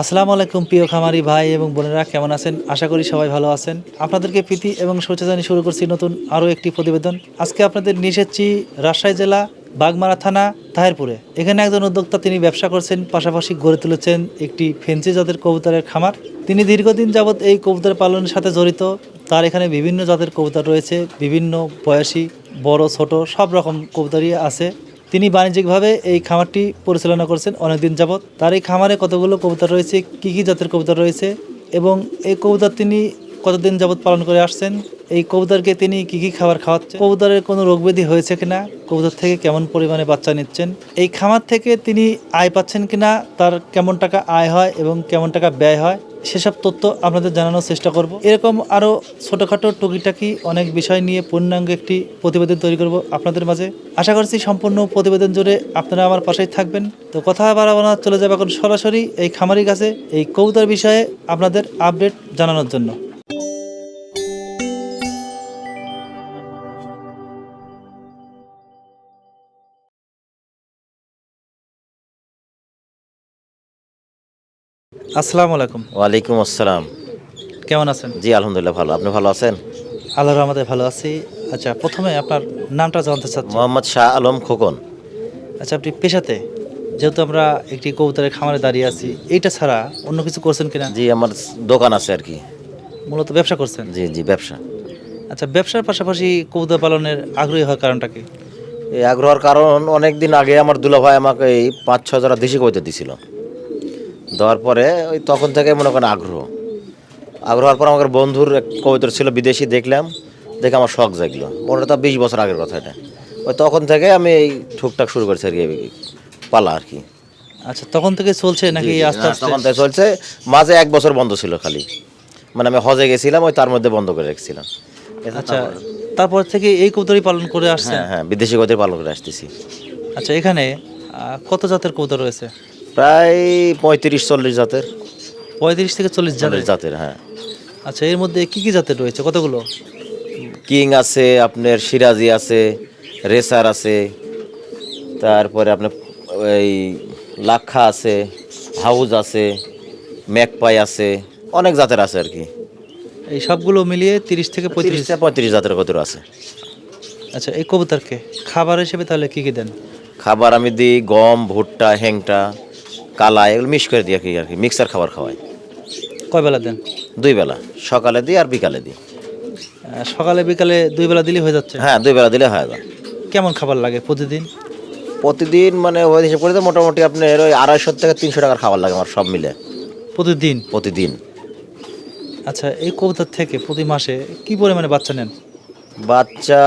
আসসালামু আলাইকুম প্রিয় খামারি ভাই এবং বোনেরা, কেমন আছেন? আশা করি সবাই ভালো আছেন। আপনাদেরকে প্রীতি এবং জানিয়ে শুরু করছি নতুন আরও একটি প্রতিবেদন। আজকে আপনাদের নিয়ে এসেছি রাজশাহী জেলা, বাগমারা থানা, তাহেরপুরে। এখানে একজন উদ্যোক্তা তিনি ব্যবসা করছেন, পাশাপাশি গড়ে তুলেছেন একটি ফেন্সি জাতের কবুতরের খামার। তিনি দীর্ঘদিন যাবৎ এই কবুতর পালনের সাথে জড়িত। তার এখানে বিভিন্ন জাতের কবুতর রয়েছে, বিভিন্ন বয়সী, বড়, ছোট, সব রকম কবুতরই আছে। তিনি বাণিজ্যিকভাবে এই খামারটি পরিচালনা করছেন অনেকদিন যাবৎ। তার এই খামারে কতগুলো কবুতর রয়েছে, কী কী জাতের কবুতর রয়েছে এবং এই কবুতর তিনি কতদিন যাবৎ পালন করে আসছেন? এই কবুতরকে তিনি কি কি খাবার খাওয়াচ্ছেন? কবুতরের কোনো রোগব্যাধি হয়েছে কিনা? কবুতর থেকে কেমন পরিমাণে বাচ্চা নিচ্ছেন? এই খামার থেকে তিনি আয় পাচ্ছেন কিনা? তার কেমন টাকা আয় হয় এবং কেমন টাকা ব্যয় হয়? সেসব তথ্য আপনাদের জানানোর চেষ্টা করব। এরকম আরও ছোটোখাটো টুকিটাকি অনেক বিষয় নিয়ে পূর্ণাঙ্গ একটি প্রতিবেদন তৈরি করব আপনাদের মাঝে। আশা করছি সম্পূর্ণ প্রতিবেদন জুড়ে আপনারা আমার পাশেই থাকবেন। তো কথা বাড়াবো চলে যাবে এখন সরাসরি এই খামারির কাছে এই কবুতর বিষয়ে আপনাদের আপডেট জানানোর জন্য। আসসালামু আলাইকুম। ওয়ালাইকুম আসসালাম। কেমন আছেন? জি আলহামদুলিল্লাহ ভালো। আপনি ভালো আছেন? আল্লাহর রহমতে ভালো আছি। আচ্ছা প্রথমে আপনার নামটা জানতে চাচ্ছি। মোহাম্মদ শাহ আলম খোকন। আচ্ছা আপনি পেশাতে যেহেতু আমরা একটি কবুতরের খামারে দাঁড়িয়ে আছি এইটা ছাড়া অন্য কিছু করছেন কিনা? জি আমার দোকান আছে আর কি। মূলত ব্যবসা করছেন? জি জি ব্যবসা। আচ্ছা ব্যবসার পাশাপাশি কবুতর পালনের আগ্রহী হওয়ার কারণটা কি? এই আগ্রহের কারণ অনেক দিন আগে আমার দুলা ভাই আমাকে এই পাঁচ ছ জোড়া দেশি কবিতা দিছিল। দেওয়ার পরে ওই তখন থেকে মনে করেন আগ্রহ। আগ্রহের পর আমার বন্ধুর এক কবিতর ছিল বিদেশি দেখলাম দেখে আমার শখ জাগলো। মনে তো বিশ বছর আগের কথা এটা। ওই তখন থেকে আমি এই ঠুকটাক শুরু করেছি আর কি পালা আর কি। আচ্ছা তখন থেকে চলছে নাকি জি, জি, আস্তে আস্তে? তখন থেকে চলছে। মাঝে এক বছর বন্ধ ছিল খালি। মানে আমি হজে গেছিলাম ওই তার মধ্যে বন্ধ করে রেখেছিলাম। আচ্ছা তারপর থেকে এই কবুতরই পালন করে আসছে হ্যাঁ হ্যাঁ বিদেশি গতির পালন করে আসতেছি। আচ্ছা এখানে কত জাতের কবুতর রয়েছে? প্রায় পঁয়ত্রিশ চল্লিশ জাতের। পঁয়ত্রিশ থেকে চল্লিশ জাতের? জাতের হ্যাঁ। আচ্ছা এর মধ্যে কি কি জাতের রয়েছে? কতগুলো? কিং আছে আপনার সিরাজি আছে রেসার আছে তারপরে আপনার এই লাক্ষা আছে হাউজ আছে ম্যাকপাই আছে অনেক জাতের আছে আর কি। এই সবগুলো মিলিয়ে তিরিশ থেকে পঁয়ত্রিশ? পঁয়ত্রিশ জাতের কতর আছে। আচ্ছা এই কবুতরকে খাবার হিসেবে তাহলে কি কি দেন? খাবার আমি দিই গম ভুট্টা হ্যাংটা কালা এগুলো মিক্স করে দিই আর কি আর কি মিক্সার খাবার খাওয়াই। কয় বেলা দেন? দুই বেলা সকালে দিই আর বিকালে দিই। সকালে বিকালে দুই বেলা দিলেই হয়ে যাচ্ছে? হ্যাঁ দুই বেলা দিলে হয় না কেমন খাবার লাগে প্রতিদিন? প্রতিদিন মানে ওই হিসাব করে তো মোটামুটি আপনার ওই আড়াইশো থেকে তিনশো টাকার খাবার লাগে আমার সব মিলে। প্রতিদিন? প্রতিদিন। আচ্ছা এই কবুতর থেকে প্রতি মাসে কি পরিমাণে বাচ্চা নেন? বাচ্চা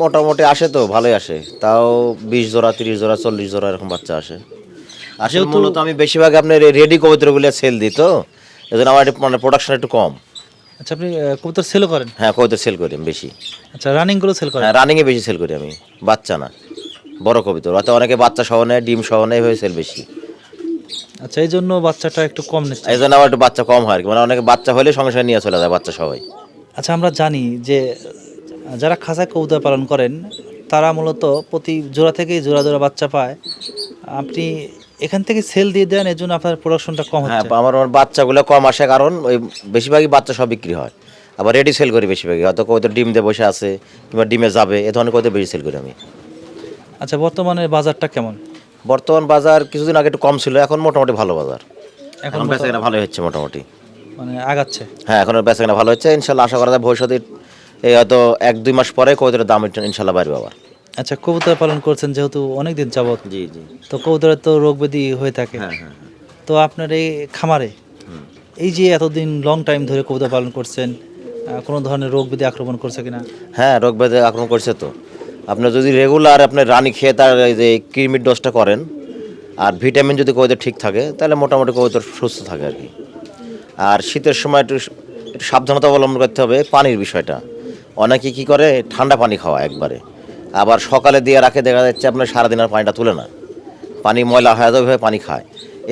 মোটামুটি আসে তো ভালোই আসে। তাও বিশ জোড়া তিরিশ জোড়া চল্লিশ জোড়া এরকম বাচ্চা আসে। আসলে মূলত আমি বেশিরভাগ আপনার রেডি কবিতাগুলো সেল দিই তো। এই জন্য আমার মানে প্রোডাকশন একটু কম। আচ্ছা আপনি কবুতর সেলও করেন? হ্যাঁ কবিতা সেল করি বেশি। আচ্ছা রানিংগুলো সেল করেন? হ্যাঁ রানিংয়ে বেশি সেল করি আমি। বাচ্চা না বড় কবিতা অর্থাৎ অনেকে বাচ্চা সহ নেয় ডিম সহ নেয় এইভাবে সেল বেশি। আচ্ছা এই জন্য বাচ্চাটা একটু কম নিচ্ছে। এই জন্য আমার একটু বাচ্চা কম হয় আর কি। মানে অনেকে বাচ্চা হলে সঙ্গে সঙ্গে নিয়ে চলে যায় বাচ্চা সবাই। আচ্ছা আমরা জানি যে যারা খাঁচায় কবুতর পালন করেন তারা মূলত প্রতি জোড়া থেকেই জোড়া জোড়া বাচ্চা পায়। আপনি এখান থেকে সেল দিয়ে দেন এর জন্য আপনার প্রোডাকশনটা কম হ্যাঁ হচ্ছে। আমার আমার বাচ্চাগুলো কম আসে কারণ ওই বেশিরভাগই বাচ্চা সব বিক্রি হয়। আবার রেডি সেল করি বেশিরভাগই হয়তো কত ডিম দিয়ে বসে আছে কিংবা ডিমে যাবে এ ধরনের কত বেশি সেল করি আমি। আচ্ছা বর্তমানে বাজারটা কেমন? বর্তমান বাজার কিছুদিন আগে একটু কম ছিল এখন মোটামুটি ভালো বাজার। এখন বেচাকেনা ভালো হচ্ছে মোটামুটি। মানে আগাচ্ছে? হ্যাঁ এখন বেচাকেনা ভালো হচ্ছে ইনশাল্লাহ আশা করা যায় ভবিষ্যতে এই হয়তো এক দুই মাস পরে কবিতার দাম ইনশাল্লাহ বাড়বে আবার। আচ্ছা কবুতর পালন করছেন যেহেতু অনেক দিন যাবত জি জি। তো কবুতরের তো রোগ ব্যাধি হয়ে থাকে। হ্যাঁ হ্যাঁ তো আপনার এই খামারে এই যে এতদিন লং টাইম ধরে কবুতর পালন করছেন কোনো ধরনের রোগ ব্যাধি আক্রমণ করছে কিনা? হ্যাঁ রোগ ব্যাধি আক্রমণ করছে তো। আপনি যদি রেগুলার আপনি রানি খেয়ে তার এই যে কৃমির ডোজটা করেন আর ভিটামিন যদি কবিতা ঠিক থাকে তাহলে মোটামুটি কবিতা সুস্থ থাকে আর কি। আর শীতের সময় একটু একটু সাবধানতা অবলম্বন করতে হবে পানির বিষয়টা। অনেকে কি করে? ঠান্ডা পানি খাওয়া একবারে। আবার সকালে দিয়ে রাখে দেখা যাচ্ছে আপনার সারাদিন আর পানিটা তুলে না। পানি ময়লা হয়ে যাবে পানি খায়।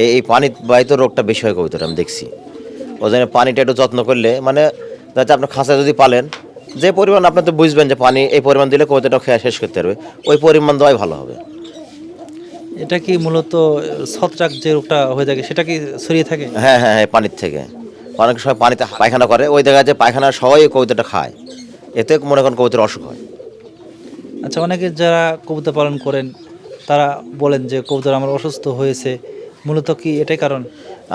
এই এই পানি বাহিত রোগটা বেশি হয় কবিতাটা আমি দেখছি। ওই জন্য পানিটা একটু যত্ন করলে মানে যাতে আপনার খাঁচা যদি পালেন যে পরিমাণ আপনি তো বুঝবেন যে পানি এই পরিমাণ দিলে কবিতাটা খেয়ে শেষ করতে পারবে ওই পরিমাণ দেওয়াই ভালো হবে। এটা কি মূলত ছত্রাক যে রোগটা হয়ে থাকে সেটা কি ছড়িয়ে থাকে? হ্যাঁ হ্যাঁ হ্যাঁ পানির থেকে। অনেক সময় পানিতে পায়খানা করে ওই দেখা যায় পায়খানা সবাই কবিতাটা খায়। এতে মনে করেন কবিতার অসুখ হয়। আচ্ছা অনেকে যারা কবুতর পালন করেন, তারা বলেন যে কবুতর আমার অসুস্থ হয়েছে। মূলত কি এটাই কারণ?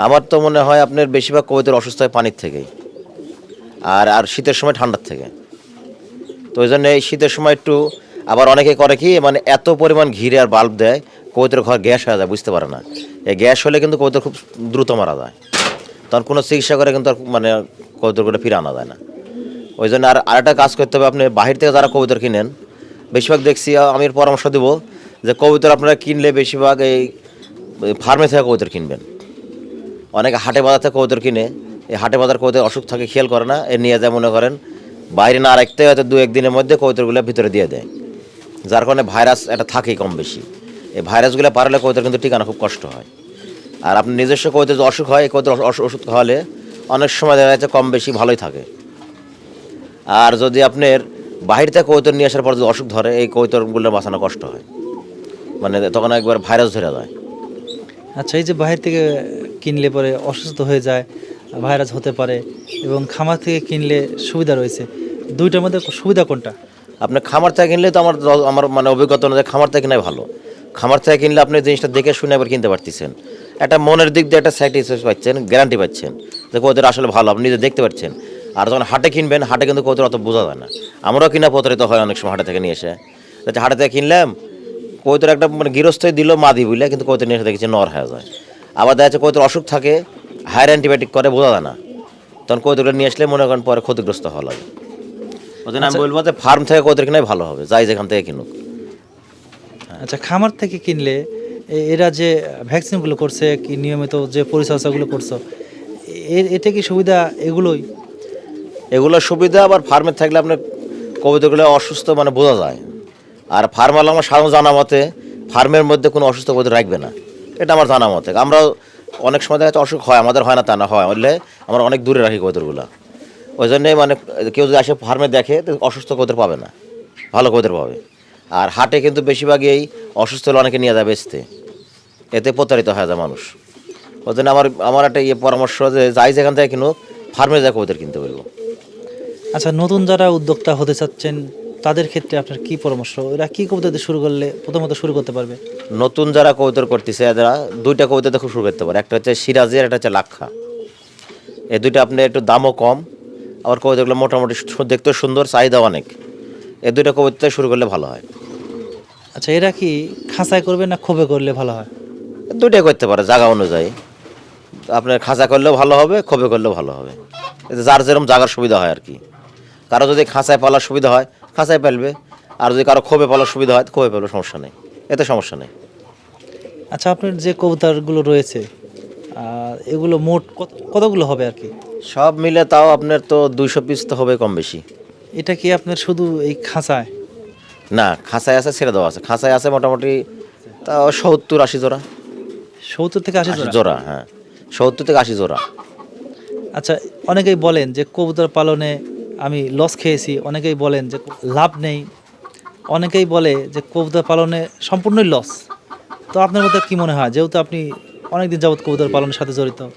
আমার তো মনে হয় আপনার বেশিরভাগ কবিতার অসুস্থ হয় পানির থেকেই। আর আর শীতের সময় ঠান্ডার থেকে। তো ওই জন্য এই শীতের সময় একটু, আবার অনেকে করে কি মানে এত পরিমাণ ঘিরে আর বাল্ব দেয় কবিতার ঘর গ্যাস হয়ে যায়, বুঝতে পারে না। এই গ্যাস হলে কিন্তু কবিতা খুব দ্রুত মারা যায়। তখন কোনো চিকিৎসা করে কিন্তু আর মানে কবিতরগুলো ফিরে আনা যায় না। ওই জন্য আর আরেকটা কাজ করতে হবে, আপনি বাহির থেকে যারা কবুতর কিনেন বেশিরভাগ দেখছি আমি পরামর্শ দেব যে কবুতর আপনারা কিনলে বেশিরভাগ এই ফার্মে থেকে কবুতর কিনবেন। অনেকে হাটে বাজার থেকে কবুতর কিনে, এই হাটে বাজার কবুতর অসুখ থাকে, খেয়াল করে না, এ নিয়ে যায় মনে করেন, বাইরে না রাখতে হয়তো দু একদিনের মধ্যে কবুতরগুলো ভিতরে দিয়ে দেয়। যার কারণে ভাইরাস এটা থাকেই কম বেশি। এই ভাইরাসগুলো পারলে কবুতর কিন্তু ঠিকানা খুব কষ্ট হয়। আর আপনার নিজস্ব কবুতর যদি অসুখ হয়, এই কবুতর ওষুধ খাওয়ালে অনেক সময় দেখা যাচ্ছে কম বেশি ভালোই থাকে। আর যদি আপনার বাহির থেকে কবুতর নিয়ে আসার পর যদি অসুখ ধরে এই কবুতরগুলো বাঁচানো কষ্ট হয়। মানে তখন একবার ভাইরাস ধরে যায়। আচ্ছা এই যে বাহির থেকে কিনলে পরে অসুস্থ হয়ে যায় ভাইরাস হতে পারে এবং খামার থেকে কিনলে সুবিধা রয়েছে দুইটার মধ্যে সুবিধা কোনটা? আপনি খামার থেকে কিনলে তো আমার আমার মানে অভিজ্ঞতা অনুযায়ী খামার থেকে কিনাই ভালো। খামার থেকে কিনলে আপনি জিনিসটা দেখে শুনে আবার কিনতে পারতেছেন। একটা মনের দিক দিয়ে একটা স্যাটিসফাই পাচ্ছেন গ্যারান্টি পাচ্ছেন যে কৌতর আসলে ভালো আপনি নিজে দেখতে পাচ্ছেন। আর যখন হাটে কিনবেন হাটে কিন্তু কৌতর অত বোঝা যায় না। আমরাও কিনা প্রতারিত হয় অনেক সময় হাটে থেকে নিয়ে এসে। যাতে হাটে থেকে কিনলাম কৌতর একটা মানে গৃহস্থই দিল মাদি বুঝলে কিন্তু কৌতর নিয়ে এসে দেখেছি নর হয়ে যায়। আবার দেখা যাচ্ছে কৌতর অসুখ থাকে হায়ার অ্যান্টিবায়োটিক করে বোঝা যায় না। তখন কৌতরগুলো নিয়ে আসলে মনে করেন পরে ক্ষতিগ্রস্ত হওয়া লাগে। ওই জন্য আমি বলব যে ফার্ম থেকে কৌতর কিনাই ভালো হবে যাই যেখান থেকে কিনুক। আচ্ছা খামার থেকে কিনলে এ- এরা যে ভ্যাকসিনগুলো করছে কি নিয়মিত যে পরিচর্যাগুলো করছ এর এটা কি সুবিধা এগুলোই? এগুলো সুবিধা, আবার ফার্মে থাকলে আপনার কবিতাগুলো অসুস্থ মানে বোঝা যায়। আর ফার্মাল আমার সাধারণ জানা মতে, ফার্মের মধ্যে কোনো অসুস্থ কবিতা রাখবে না। এটা আমার জানা মতে। আমরা অনেক সময় দেখা অসুখ হয়, আমাদের হয় না, তা না হয়। হলে আমরা অনেক দূরে রাখি কবিতাগুলো ওই জন্যে মানে কেউ যদি আসে ফার্মে দেখে, তো অসুস্থ কবিতা পাবে না। ভালো কবিতা পাবে। আর হাটে কিন্তু বেশিরভাগই এই অসুস্থ হলে অনেকে নিয়ে যায় বেচতে। এতে প্রতারিত হয়ে যায় মানুষ। ওই জন্য আমার আমার একটা ইয়ে পরামর্শ যে যাই যেখান থেকে কিনুক, ফার্মে যা কবিতা কিনতে বলব আচ্ছা নতুন যারা উদ্যোক্তা হতে চাচ্ছেন তাদের ক্ষেত্রে আপনার কি পরামর্শ? এরা কি কবিতা দিয়ে শুরু করলে প্রথমত শুরু করতে পারবে? নতুন যারা কবিতর করতেছে এরা দুইটা কবিতা খুব শুরু করতে পারে। একটা হচ্ছে সিরাজের একটা হচ্ছে লাক্ষা। এই দুইটা আপনার একটু দামও কম আবার কবিতাগুলো মোটামুটি দেখতেও সুন্দর চাহিদা অনেক। এই দুইটা কবিতা শুরু করলে ভালো হয়। আচ্ছা এরা কি খাঁচায় করবে না খোবে করলে ভালো হয়? দুইটাই করতে পারে জায়গা অনুযায়ী। আপনার খাঁচা করলেও ভালো হবে খোপে করলেও ভালো হবে। এতে যার যেরকম জায়গার সুবিধা হয় আর কি। কারও যদি খাঁচায় পালার সুবিধা হয় খাঁচায় পালবে আর যদি কারও ক্ষোভে পালার সুবিধা হয় তো খোপে সমস্যা নেই। এতে সমস্যা নেই। আচ্ছা আপনার যে কবুতরগুলো রয়েছে এগুলো মোট কত- কতগুলো হবে আর কি? সব মিলে তাও আপনার তো দুইশো পিস তো হবে কম বেশি। এটা কি আপনার শুধু এই খাঁচায়? না খাঁচায় আছে ছেড়ে দেওয়া আছে। খাঁচায় আছে মোটামুটি তাও সত্তর আশি জোড়া। সত্তর থেকে আশি? জোড়া হ্যাঁ। সত্তর থেকে আশি জোড়া। আচ্ছা অনেকেই বলেন যে কবুতর পালনে আমি লস খেয়েছি। অনেকেই বলেন যে লাভ নেই। অনেকেই বলে যে কবুতর পালনে সম্পূর্ণই লস তো আপনার মধ্যে কি মনে হয়? যেহেতু আপনি অনেকদিন যাবত কবুতর পালনের সাথে জড়িত।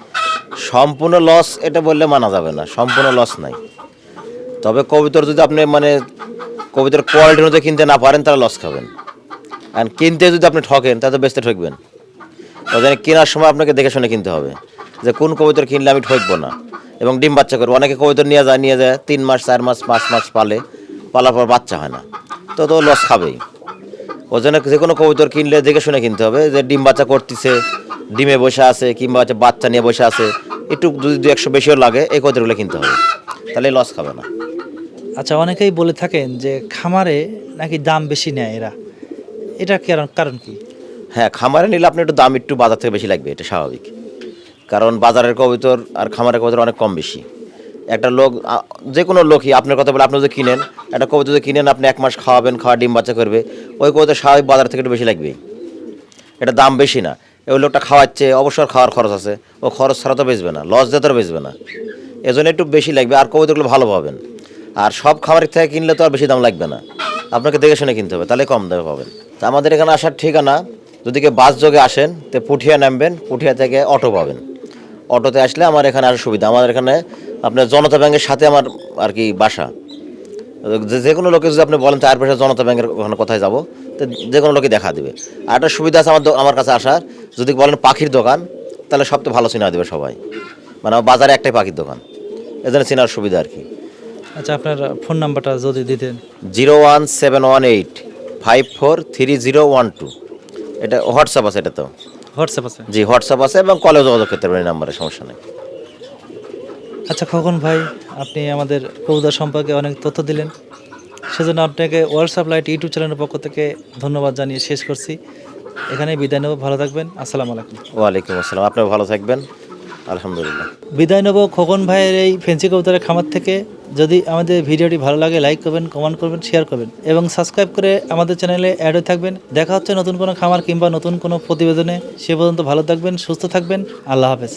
সম্পূর্ণ লস এটা বললে মানা যাবে না। সম্পূর্ণ লস নাই। তবে কবিতর যদি আপনি মানে কবিতার কোয়ালিটি অনুযায়ী কিনতে না পারেন, তাহলে লস খাবেন। আর কিনতে যদি আপনি ঠকেন, তাহলে বেচতে ঠকবেন। ওই কেনার সময় আপনাকে দেখে শুনে কিনতে হবে। যে কোন কবিতর কিনলে আমি ঠকবো না। এবং ডিম বাচ্চা করব। অনেকে কবিতর নিয়ে যায় নিয়ে যায় তিন মাস চার মাস পাঁচ মাস পালে পালার পর বাচ্চা হয় না। তো তো লস খাবেই। ওই জন্য যে কোনো কবুতর কিনলে দেখে শুনে কিনতে হবে যে ডিম বাচ্চা করতেছে ডিমে বসে আছে কিংবা হচ্ছে বাচ্চা নিয়ে বসে আছে একটু যদি দু একশো বেশিও লাগে এই কবুতরগুলো কিনতে হবে। তাহলে লস খাবে না। আচ্ছা অনেকেই বলে থাকেন যে খামারে নাকি দাম বেশি নেয় এরা। এটা কারণ কারণ কি? হ্যাঁ খামারে নিলে আপনি একটু দাম একটু বাজার থেকে বেশি লাগবে এটা স্বাভাবিক। কারণ বাজারের কবিতর আর খামারের কবিতর অনেক কম বেশি। একটা লোক যে কোনো লোকই আপনার কথা বলে আপনি যদি কিনেন, একটা কবিতা যদি কিনেন, আপনি এক মাস খাওয়াবেন খাওয়া ডিম বাচ্চা করবে, ওই কবিতা স্বাভাবিক বাজার থেকে একটু বেশি লাগবেই এটা দাম বেশি না। ওই লোকটা খাওয়াচ্ছে, অবসর খাওয়ার খরচ আছে, ও খরচ ছাড়া তো বেচবে না লস দিয়ে তো বেচবে না। এজন্য একটু বেশি লাগবে, আর কবিতাগুলো ভালো পাবেন। আর সব খামারের থেকে কিনলে তো আর বেশি দাম লাগবে না। আপনাকে দেখে শুনে কিনতে হবে, তাহলে কম দামে পাবেন। তা আমাদের এখানে আসার ঠিকানা, যদি কেউ বাস যোগে আসেন, তো পুঠিয়া নামবেন, পুঠিয়া থেকে অটো পাবেন। অটোতে আসলে আমার এখানে আসার সুবিধা। আমার এখানে আপনার জনতা ব্যাংকের সাথে আমার আর কি বাসা। যে যে কোনো লোকে যদি আপনি বলেন তার পাশে জনতা ব্যাংকের ওখানে কোথায় যাব? তো যে কোনো লোকই দেখা দেবে। আর একটা সুবিধা আছে আমার আমার কাছে আসার। যদি বলেন পাখির দোকান তাহলে সবচেয়ে ভালো চিনা দেবে সবাই। মানে আমার বাজারে একটাই পাখির দোকান। এজন্য চেনার সুবিধা আর কি। আচ্ছা আপনার ফোন নাম্বারটা যদি দিতেন। Zero one seven one eight five four three zero one two. এটা হোয়াটসঅ্যাপ আছে এটা তো। হোয়াটসঅ্যাপ আছে? জি হোয়াটসঅ্যাপ আছে এবং কলেজ যোগাযোগ করতে পারেন নাম্বারে সমস্যা নেই। আচ্ছা খোকন ভাই আপনি আমাদের কবুতর সম্পর্কে অনেক তথ্য দিলেন। সেজন্য আপনাকে হোয়াটসঅ্যাপ লাইট ইউটিউব চ্যানেলের পক্ষ থেকে ধন্যবাদ জানিয়ে শেষ করছি। এখানে বিদায় নেব ভালো থাকবেন। আসসালামু আলাইকুম। ওয়ালাইকুম আসসালাম। আপনিও ভালো থাকবেন। আলহামদুলিল্লাহ। বিদায় নেব খোকন ভাইয়ের এই ফেন্সি কবুতরের খামার থেকে। যদি আমাদের ভিডিওটি ভালো লাগে লাইক করবেন কমেন্ট করবেন শেয়ার করবেন। এবং সাবস্ক্রাইব করে আমাদের চ্যানেলে অ্যাড হয়ে থাকবেন। দেখা হচ্ছে নতুন কোনো খামার কিংবা নতুন কোনো প্রতিবেদনে। সে পর্যন্ত ভালো থাকবেন, সুস্থ থাকবেন। আল্লাহ হাফেজ।